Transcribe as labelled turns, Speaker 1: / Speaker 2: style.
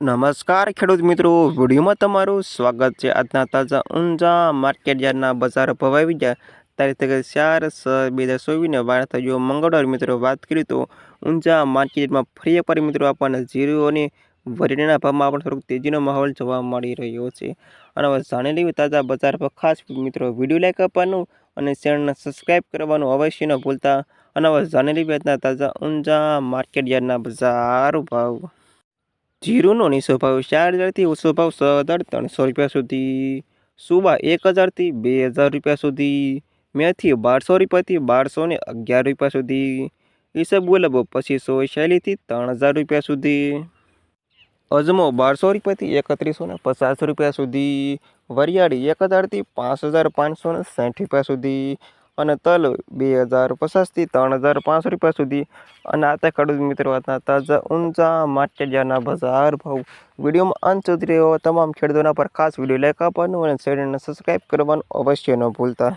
Speaker 1: નમસ્કાર ખેડૂત મિત્રો, વિડીયોમાં તમારું સ્વાગત છે. આજના તાજા ઊંઝા માર્કેટ યાર્ડના બજાર ભાવ ગયા તારીખ ચાર છ બે હજાર ચોવીસને વાર થયો મંગળવાર. મિત્રો, વાત કરીએ તો ઊંઝા માર્કેટમાં ફરી એકવાર મિત્રો આપણને જીરો અને વરીના ભાવમાં પણ થોડુંક તેજીનો માહોલ જોવા મળી રહ્યો છે. અને હવે જાણી લેવી તાજા બજાર પર ખાસ મિત્રો, વીડિયો લાઈક આપવાનું અને ચેનલને સબસ્ક્રાઈબ કરવાનું અવશ્ય ન ભૂલતા. અને હવે જાણી લેવી તાજા ઊંઝા માર્કેટ યાર્ડના બજાર ભાવ. જીરુનો નીચો ભાવ ચાર હજારથી ઓછો ભાવ છ હજાર ત્રણસો રૂપિયા સુધી. સુબા એક હજારથી બે હજાર રૂપિયા સુધી. મેથી બારસો રૂપિયાથી બારસો ને અગિયાર રૂપિયા સુધી. ઈસબગુલ પચીસો શૈલીથી ત્રણ હજાર રૂપિયા સુધી. અજમો બારસો રૂપિયાથી એકત્રીસો ને પચાસ રૂપિયા સુધી. વરિયાળી એક હજારથી પાંચ હજાર પાંચસો ને સાઠ રૂપિયા સુધી. અને તલ બે હજાર પચાસથી ત્રણ હજાર પાંચસો રૂપિયા સુધી. અને આ ખેડૂત મિત્રો હતા, તાજા ઊંચા માટેડિયાના બજાર ભાવ. વિડીયોમાં અંત સુધી રહ્યો તમામ ખેડૂતોના પર ખાસ વીડિયો લાઈક આપવાનું અને ચેનલને સબસ્ક્રાઈબ કરવાનું અવશ્ય ન ભૂલતા.